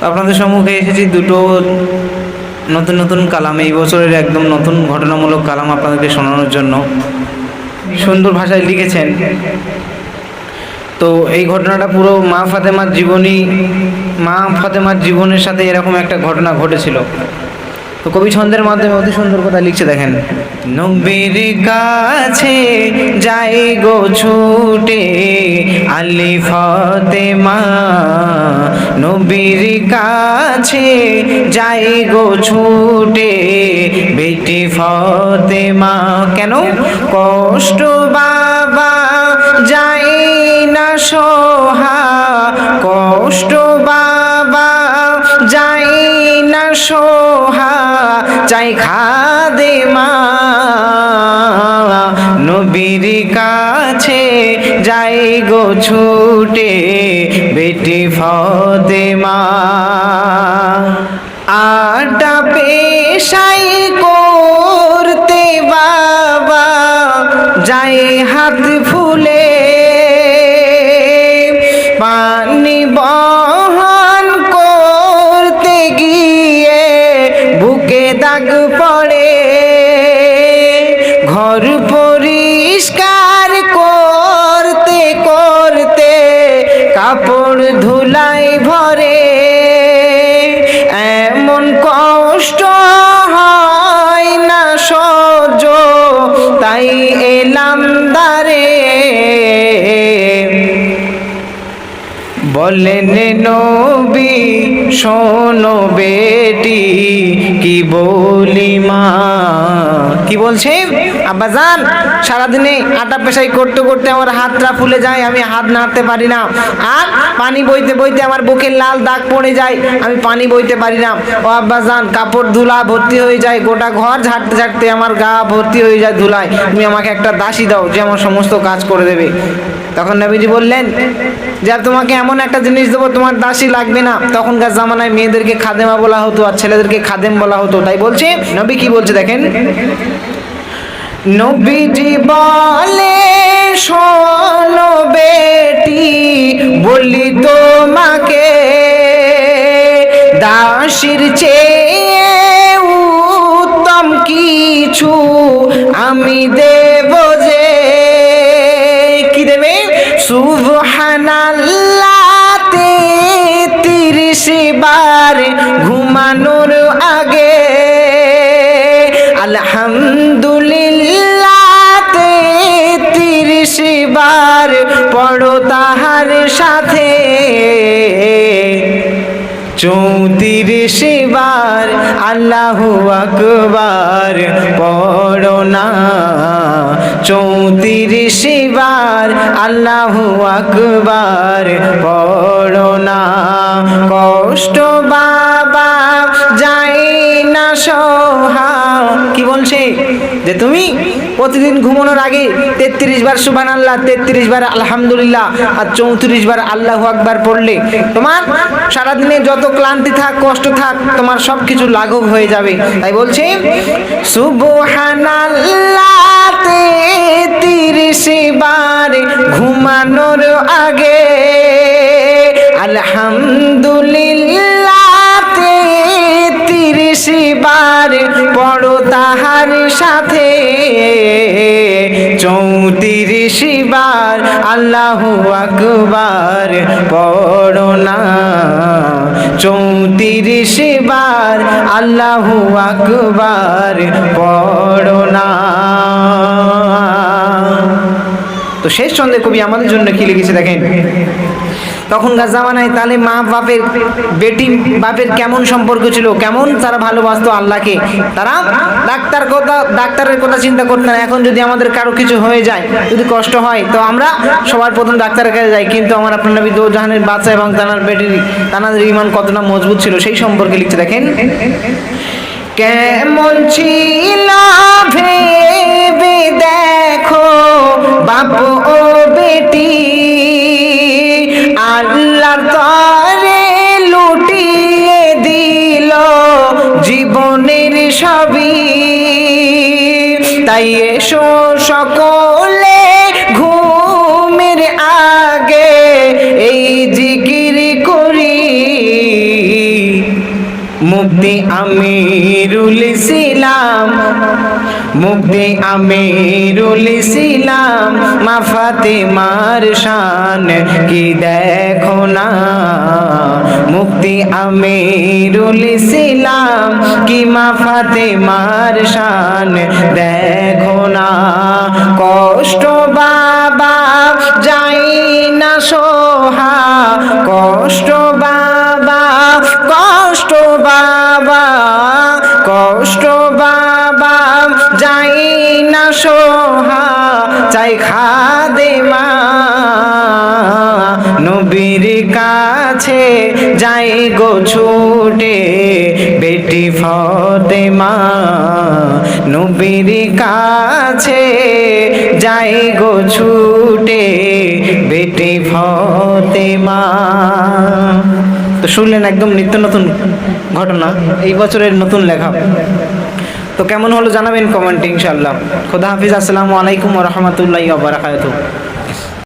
আপনাদের সম্মুখে এসেছি দুটো নতুন নতুন কালাম। এই বছরের একদম নতুন ঘটনামূলক কালাম আপনাদেরকে শোনানোর জন্য। সুন্দর ভাষায় লিখেছেন। তো এই ঘটনাটা পুরো মা ফাতেমার জীবনী মা ফাতেমার জীবনের সাথে এরকম একটা ঘটনা ঘটেছিল। তো কবি ছন্দের মাধ্যমে অতি সুন্দর কথা লিখছে, দেখেন। নবীর কাছে যাই গো ছুটে, আলি ফতেমা, নবীর কাছে যাই গো ছুটে, বেটি ফতেমা, কেন? কষ্ট বাবা যাই না সোহা, কষ্ট বাবা যাই না সোহা চাই খাদে মা নবীর কাছে যাই গো ছুটে, বেটি ফদে মা আটা পেশাই করতে বাবা, যাই হাত ফুলে। পানি বহন দাগ পড়ে। ঘর পরিষ্কার করতে করতে কাপড় ধুলাই ভরে। এমন কষ্ট হয় না সহ্য, তাই এলাম দারে বলেন নবী শোনো বেটি, কি বলি মা? কি বলছে? আব্বাজান সারাদিনে আটা পেশাই করতে করতে আমার হাতটা ফুলে যায়, আমি হাত নাড়তে পারি না। আর পানি বইতে বইতে আমার বুকের লাল দাগ পড়ে যায়, আমি পানি বইতে পারি না। ও আব্বাজান কাপড় ধুলা ভর্তি হয়ে যায়, গোটা ঘর ঝাড়তে ঝাড়তে আমার গা ভর্তি হয়ে যায় ধুলায়। তুমি আমাকে একটা দাসী দাও, যে আমার সমস্ত কাজ করে দেবে। তখন নবীজি বললেন যে তোমাকে এমন একটা জিনিস দেবো, তোমার দাসী লাগবে না। তখনকার জামানায় মেয়েদেরকে খাদেমা বলা হতো আর ছেলেদেরকে খাদেম বলা হতো, তাই বলছে। নবী কি বলছে দেখেন? নবীজি বলে, শোনো বেটি, বলি তোমাকে, দাসির চেয়ে উত্তম কিছু আমি দেব সুবহানাল্লাহ তিরিশ বার ঘুমানোর আগে আলহামদুলিল্লাহ তিরিশ বার পড়ো তাহার সাথে। চৌত্রিশ বার আল্লাহ আকবার পড়ো না। চৌত্রিশ বার আল্লাহ আকবার পড়ো না। কষ্ট বাবা প্রতিদিন ঘুমানোর আগে তেত্রিশ বার সুবান আল্লাহ তেত্রিশ বার আলহামদুলিল্লাহ আর চৌত্রিশ বার আল্লাহ আকবার পড়লে তোমার সারাদিনে যত ক্লান্তি থাক, কষ্ট থাক, তোমার সব কিছু লাঘব হয়ে যাবে। তাই বলছে, সুবহানাল্লাহ বার ঘুমানোর আগে আলহামদুলিল্লাহ তিরিশ বার পড়ো তাহার সাথে। বার আল্লাহ আকবার পড়ো না। চৌত্রিশ বার আল্লাহ আকবার পড়ো না। তো শেষ ছন্দে কবি আমাদের জন্য কি লিখেছে দেখেন? তখনকার জামানায় তাহলে মা বাপের, বেটি বাপের কেমন সম্পর্ক ছিল? কেমন তারা ভালোবাসতো আল্লাহকে? তারা ডাক্তার কথা, ডাক্তারের কথা চিন্তা করতেন এখন যদি আমাদের কারও কিছু হয়ে যায়, যদি কষ্ট হয়, তো আমরা সবার প্রথম ডাক্তারের কাছে যাই। কিন্তু আমার আপনার নবী দৌজাহানের বাচ্চা এবং তানার বেটির তানাদের ইমান কতটা মজবুত ছিল, সেই সম্পর্কে লিখতে দেখেন। কেমন ছিল, ভেবে দেখো, বাপ তাই এসো সকলে ঘুমের আগে এই জিকির করি। মুক্তি আমি ইসলাম, মুক্তি আমি ইসলাম মাফাতে মার শান কি দেখো না? মুক্তি আমিরুল ইসলাম কি মা ফাতেমার শান? দেখো না, কষ্ট বাবা, যাই না সোহা। কষ্ট বাবা কষ্ট বাবা কষ্ট বাবা, যাই না সোহা। চাই খাদে মা নবীর কাছে যাই গো ছুটে, বেটি ফতেমা, নবীর কাছে যাই গো ছুটে, বেটি ফতেমা। তো শুনলেন একদম নিত্য নতুন ঘটনা, এই বছরের নতুন লেখা। তো কেমন হলো জানাবেন কমেন্টে ইনশাল্লাহ খোদা হাফিজ, আসসালামু আলাইকুম রহমতুল্লাহ বারাকাতুহ।